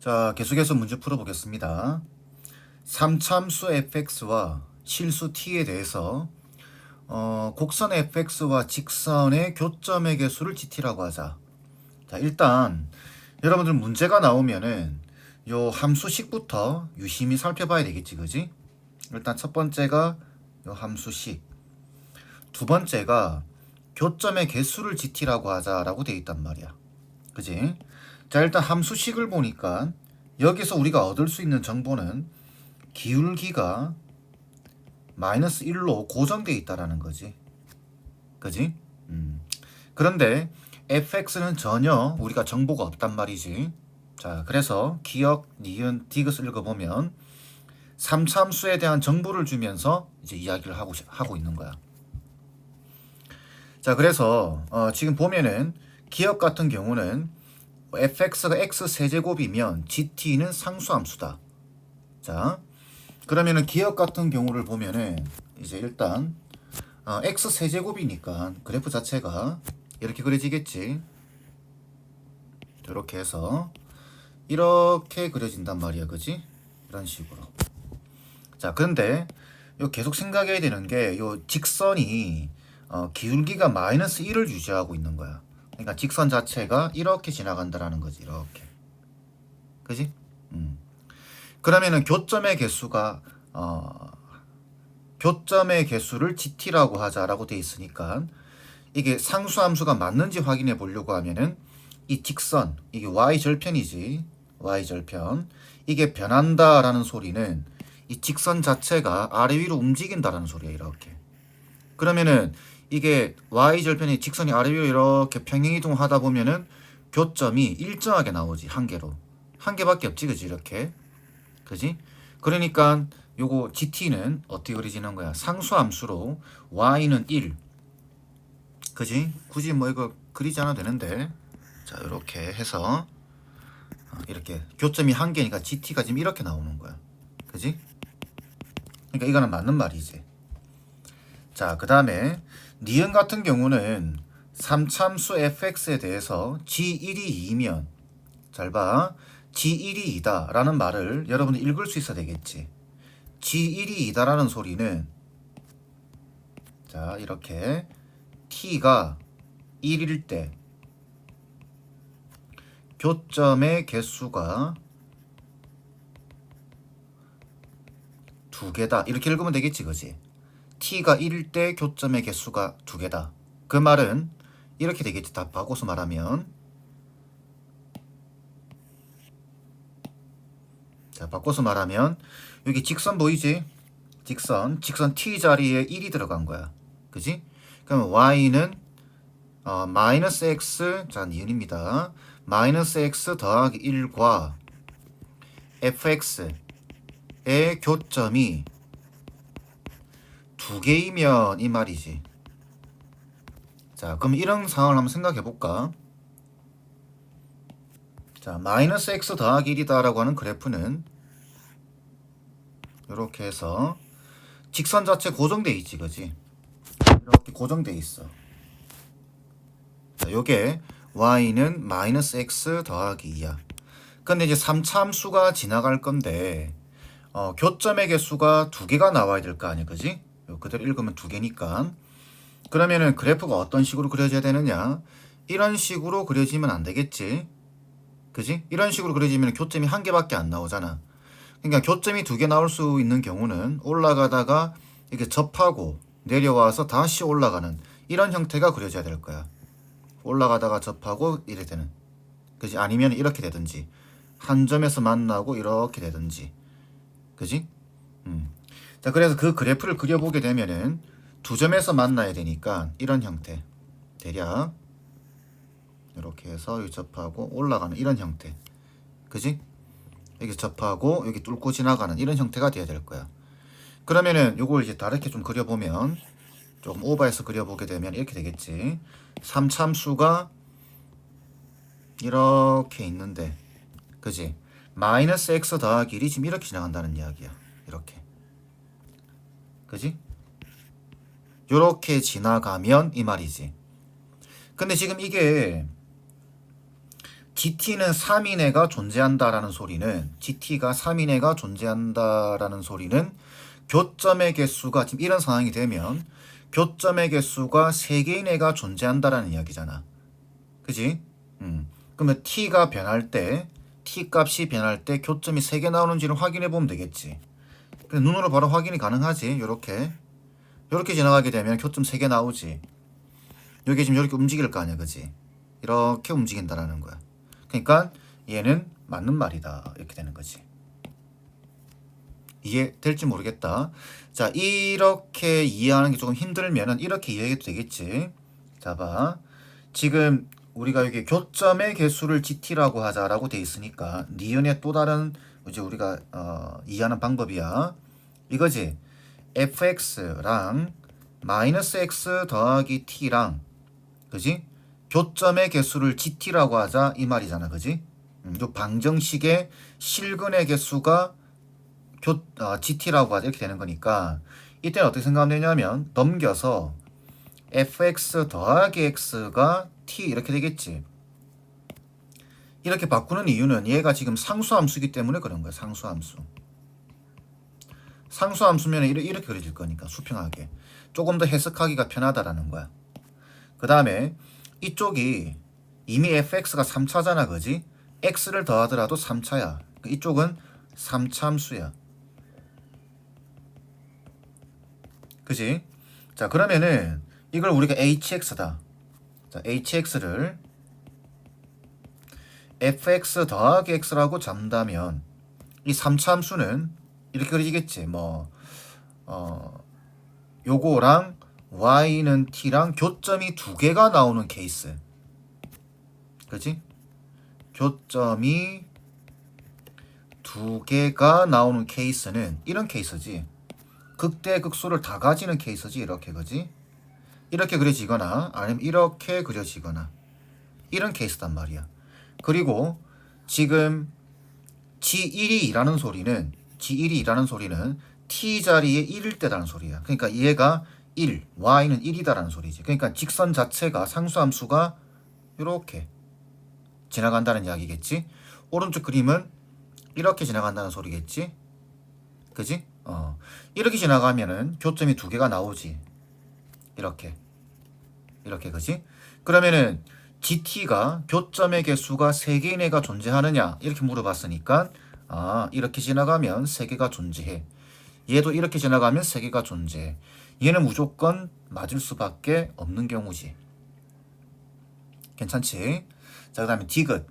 자, 계속해서 문제 풀어보겠습니다. 삼참수 fx와 실수 t에 대해서 어, 곡선 fx와 직선의 교점의 개수를 gt라고 하자. 자, 일단 여러분들 문제가 나오면은 요 함수식부터 유심히 살펴봐야 되겠지, 그지? 일단 첫 번째가 요 함수식. 두 번째가 교점의 개수를 gt라고 하자라고 돼 있단 말이야. 그지? 자, 일단 함수식을 보니까 여기서 우리가 얻을 수 있는 정보는 기울기가 마이너스 1로 고정돼 있다라는 거지. 그지? 음. 그런데 fx는 전혀 우리가 정보가 없단 말이지. 자, 그래서 기억, 니은, 디귿을 읽어보면 삼참수에 대한 정보를 주면서 이제 이야기를 하고 시- 하고 있는 거야. 자, 그래서 어, 지금 보면은 기억 같은 경우는 fx가 x 세제곱이면 gt는 상수함수다. 자, 그러면은 기억 같은 경우를 보면은 이제 일단 어, x 세제곱이니까 그래프 자체가 이렇게 그려지겠지. 이렇게 해서 이렇게 그려진단 말이야, 그지? 이런 식으로. 자, 그런데 요 계속 생각해야 되는 게 요 직선이 어, 기울기가 마이너스 1을 유지하고 있는 거야. 그러니까 직선 자체가 이렇게 지나간다라는 거지, 이렇게. 그지? 음. 그러면은 교점의 개수가 어, 교점의 개수를 gt라고 하자라고 돼 있으니까 이게 상수 함수가 맞는지 확인해 보려고 하면은 이 직선 이게 y 절편이지 y 절편 이게 변한다라는 소리는 이 직선 자체가 아래 위로 움직인다라는 소리야 이렇게 그러면은 이게 y 절편이 직선이 아래 위로 이렇게 평행 이동하다 보면은 교점이 일정하게 나오지 한 개로. 한 개밖에 없지 그지? 이렇게. 그지? 그러니까 요거 gt는 어떻게 그려지는 거야? 상수함수로 y는 1 그지? 굳이 뭐 이거 그리지 않아도 되는데. 자 이렇게 해서 어, 이렇게 교점이 한 개니까 gt가 지금 이렇게 나오는 거야. 그지? 그러니까 이거는 맞는 말이지 자 그 다음에 니은 같은 경우는 삼참수 fx에 대해서 g1이 2면 잘 봐. g1이 2다 라는 말을 여러분이 읽을 수 있어야 되겠지. g1이 2다 라는 소리는 자 이렇게 t가 1일 때 교점의 개수가 두 개다. 이렇게 읽으면 되겠지 그지 t가 1일 때 교점의 개수가 두 개다. 그 말은 이렇게 되겠지. 다 바꿔서 말하면. 자 바꿔서 말하면 여기 직선 보이지? 직선 직선 t 자리에 1이 들어간 거야. 그지? 그러면 y는 어, 마이너스 x 자 니은입니다. 마이너스 x 더하기 1과 fx의 교점이 두 개이면 이 말이지. 자 그럼 이런 상황을 한번 생각해 볼까? 자 마이너스 x 더하기 1이다 라고 하는 그래프는 이렇게 해서 직선 자체 고정돼 있지 그지? 이렇게 고정돼 있어. 자 요게 y는 마이너스 x 더하기 2야. 근데 이제 3차 함수가 지나갈 건데 어, 교점의 개수가 두 개가 나와야 될 거 아니야 그지? 요 그대로 읽으면 두 개니까 그러면은 그래프가 어떤 식으로 그려져야 되느냐 이런 식으로 그려지면 안 되겠지 그지 이런 식으로 그려지면 교점이 한 개밖에 안 나오잖아 그러니까 교점이 두 개 나올 수 있는 경우는 올라가다가 이렇게 접하고 내려와서 다시 올라가는 이런 형태가 그려져야 될 거야. 올라가다가 접하고 이래 되는. 그지? 아니면 이렇게 되든지 한 점에서 만나고 이렇게 되든지. 그지? 음. 자, 그래서 그 그래프를 그려보게 되면은 두 점에서 만나야 되니까 이런 형태. 대략 이렇게 해서 여기 접하고 올라가는 이런 형태. 그지? 여기 접하고 여기 뚫고 지나가는 이런 형태가 돼야 될 거야. 그러면은 요걸 이제 다르게 좀 그려보면 조금 오버해서 그려보게 되면 이렇게 되겠지. 삼참수가 이렇게 있는데, 그지? 마이너스 x 더하기 1이 지금 이렇게 지나간다는 이야기야. 이렇게. 그지? 요렇게 지나가면 이 말이지. 근데 지금 이게 GT는 3인회가 존재한다라는 소리는 GT가 3인회가 존재한다라는 소리는 교점의 개수가 지금 이런 상황이 되면 교점의 개수가 3개인회가 존재한다라는 이야기잖아. 그지? 음. 그러면 t가 변할 때 t 값이 변할 때 교점이 3개 나오는지를 확인해 보면 되겠지. 그냥 눈으로 바로 확인이 가능하지. 요렇게. 요렇게 지나가게 되면 교점 3개 나오지. 여기 지금 이렇게 움직일 거 아니야. 그지? 이렇게 움직인다라는 거야. 그러니까 얘는 맞는 말이다. 이렇게 되는 거지. 이해될지 모르겠다. 자, 이렇게 이해하는 게 조금 힘들면은 이렇게 이해해도 되겠지. 자, 봐. 지금 우리가 여기 교점의 개수를 GT라고 하자라고 돼 있으니까 니은의 또 다른 이제 우리가 어, 이해하는 방법이야. 이거지. fx랑 마이너스 x 더하기 t랑 그지? 교점의 개수를 GT라고 하자 이 말이잖아. 그지? 음, 요 방정식의 실근의 개수가 교, 어, GT라고 하자 이렇게 되는 거니까 이때는 어떻게 생각하면 되냐면 넘겨서 fx 더하기 x가 t 이렇게 되겠지. 이렇게 바꾸는 이유는 얘가 지금 상수함수이기 때문에 그런 거야. 상수함수. 상수함수면 이렇게, 그려질 거니까 수평하게. 조금 더 해석하기가 편하다라는 거야. 그 다음에 이쪽이 이미 fx가 3차잖아. 그지? x를 더하더라도 3차야. 이쪽은 3차 함수야. 그지? 자, 그러면은 이걸 우리가 hx다. 자, hx를 fx 더하기 x라고 잡는다면 이 3차 함수는 이렇게 그려지겠지. 뭐 어, 요거랑 y는 t랑 교점이 두 개가 나오는 케이스. 그지? 교점이 두 개가 나오는 케이스는 이런 케이스지. 극대 극소를 다 가지는 케이스지 이렇게 그지? 이렇게 그려지거나 아니면 이렇게 그려지거나 이런 케이스단 말이야. 그리고 지금 G1이 2라는 소리는 G1이 2라는 소리는 T 자리에 1일 때라는 소리야. 그러니까 얘가 1, Y는 1이다라는 소리지. 그러니까 직선 자체가 상수함수가 이렇게 지나간다는 이야기겠지. 오른쪽 그림은 이렇게 지나간다는 소리겠지. 그지? 어. 이렇게 지나가면은 교점이 두 개가 나오지. 이렇게. 이렇게 그지? 그러면은 GT가 교점의 개수가 세 개인 애가 존재하느냐 이렇게 물어봤으니까 아 이렇게 지나가면 세 개가 존재해. 얘도 이렇게 지나가면 세 개가 존재해. 얘는 무조건 맞을 수밖에 없는 경우지. 괜찮지? 자 그 다음에 디귿.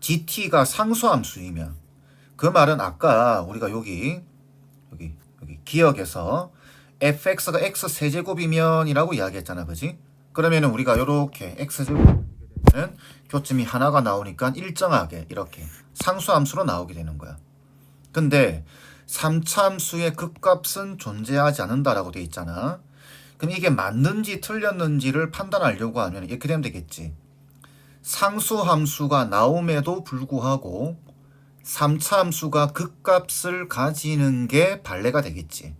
GT가 상수함수이면 그 말은 아까 우리가 여기 여기 여기 기억에서 fx가 x 세제곱이면이라고 이야기했잖아, 그지? 그러면은 우리가 이렇게 x 제곱은 교점이 하나가 나오니까 일정하게 이렇게 상수함수로 나오게 되는 거야. 근데 3차 함수의 극값은 존재하지 않는다라고 돼 있잖아. 그럼 이게 맞는지 틀렸는지를 판단하려고 하면 이렇게 되면 되겠지. 상수함수가 나옴에도 불구하고 3차 함수가 극값을 가지는 게 발레가 되겠지.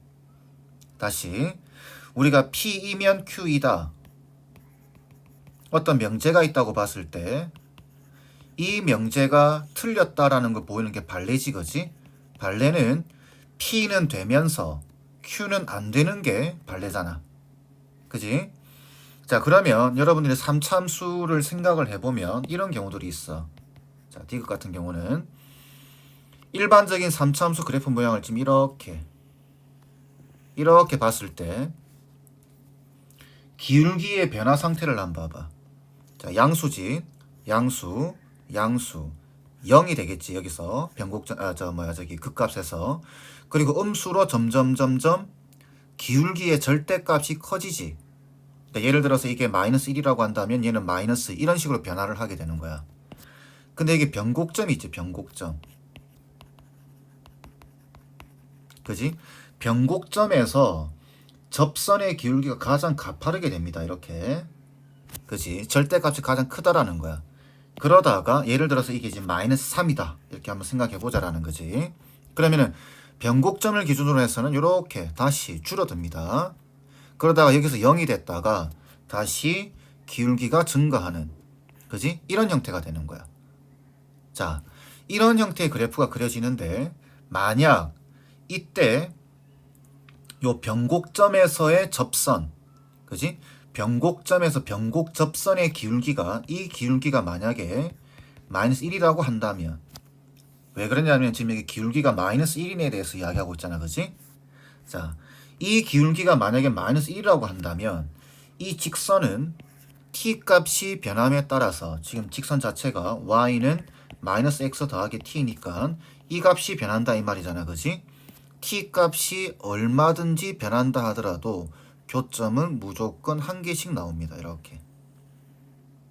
다시 우리가 P이면 Q이다. 어떤 명제가 있다고 봤을 때 이 명제가 틀렸다라는 걸 보이는 게 발레지 그지? 발레는 P는 되면서 Q는 안 되는 게 발레잖아. 그지? 자 그러면 여러분들이 3참수를 생각을 해보면 이런 경우들이 있어. 자 디귿 같은 경우는 일반적인 3참수 그래프 모양을 지금 이렇게 이렇게 봤을 때 기울기의 변화 상태를 한번 봐봐. 자, 양수지, 양수, 양수, 0이 되겠지 여기서 변곡점 아저 뭐야 저기 극값에서 그리고 음수로 점점 점점 기울기의 절대값이 커지지. 그러니까 예를 들어서 이게 마이너스 1이라고 한다면 얘는 마이너스 이런 식으로 변화를 하게 되는 거야. 근데 이게 변곡점이 있지 변곡점. 그지? 변곡점에서 접선의 기울기가 가장 가파르게 됩니다. 이렇게. 그지? 절대값이 가장 크다라는 거야. 그러다가 예를 들어서 이게 지금 마이너스 3이다. 이렇게 한번 생각해 보자라는 거지. 그러면은 변곡점을 기준으로 해서는 이렇게 다시 줄어듭니다. 그러다가 여기서 0이 됐다가 다시 기울기가 증가하는 그지? 이런 형태가 되는 거야. 자, 이런 형태의 그래프가 그려지는데 만약 이때 요 변곡점에서의 접선, 그지? 변곡점에서 변곡 접선의 기울기가 이 기울기가 만약에 마이너스 1이라고 한다면 왜 그러냐면 지금 여기 기울기가 마이너스 1인에 대해서 이야기하고 있잖아, 그지? 자, 이 기울기가 만약에 마이너스 1이라고 한다면 이 직선은 t 값이 변함에 따라서 지금 직선 자체가 y는 마이너스 x 더하기 t니까 이 값이 변한다 이 말이잖아, 그지? t 값이 얼마든지 변한다 하더라도 교점은 무조건 한 개씩 나옵니다. 이렇게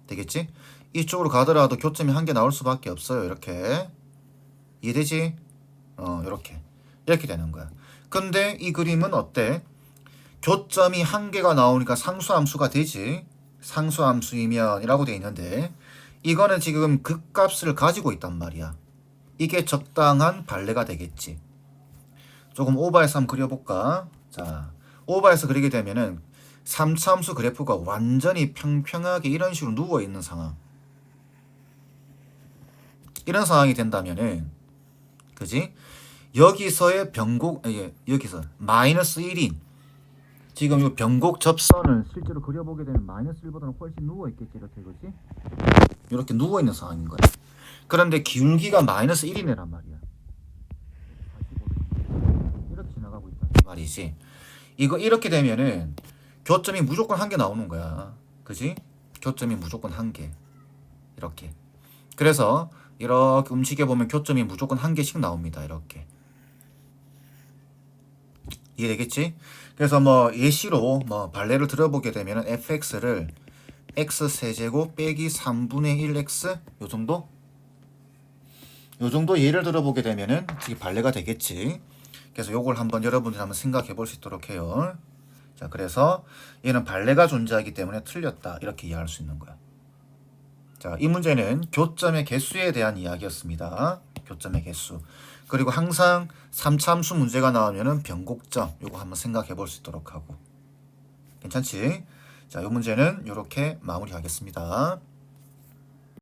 되겠지? 이쪽으로 가더라도 교점이 한 개 나올 수밖에 없어요. 이렇게 이해되지? 어, 이렇게 이렇게 되는 거야. 근데 이 그림은 어때? 교점이 한 개가 나오니까 상수함수가 되지. 상수함수이면 이라고 돼 있는데 이거는 지금 극값을 가지고 있단 말이야. 이게 적당한 발레가 되겠지. 조금 오버해서 한번 그려볼까? 자, 오버해서 그리게 되면은 3차함수 그래프가 완전히 평평하게 이런 식으로 누워 있는 상황. 이런 상황이 된다면은 그지? 여기서의 변곡 예, 여기서 마이너스 1인 지금 이 변곡 접선을 실제로 그려보게 되면 마이너스 1보다는 훨씬 누워 있겠지 이렇게 그지? 이렇게 누워 있는 상황인 거야. 그런데 기울기가 마이너스 1이네란 말이야. 45도. 이렇게 지나가고 있다 이 말이지. 이거 이렇게 되면은 교점이 무조건 한 개 나오는 거야. 그지? 교점이 무조건 한 개. 이렇게. 그래서 이렇게 움직여 보면 교점이 무조건 한 개씩 나옵니다. 이렇게. 이해되겠지? 그래서 뭐 예시로 뭐 발레를 들어보게 되면은 fx를 x 세제곱 빼기 3분의 1x 요 정도? 요 정도 예를 들어보게 되면은 이게 발레가 되겠지. 그래서 요걸 한번 여러분들 한번 생각해 볼 수 있도록 해요. 자, 그래서 얘는 발레가 존재하기 때문에 틀렸다. 이렇게 이해할 수 있는 거야. 자, 이 문제는 교점의 개수에 대한 이야기였습니다. 교점의 개수. 그리고 항상 3참수 문제가 나오면은 변곡점 요거 한번 생각해 볼 수 있도록 하고. 괜찮지? 자, 이 문제는 이렇게 마무리하겠습니다.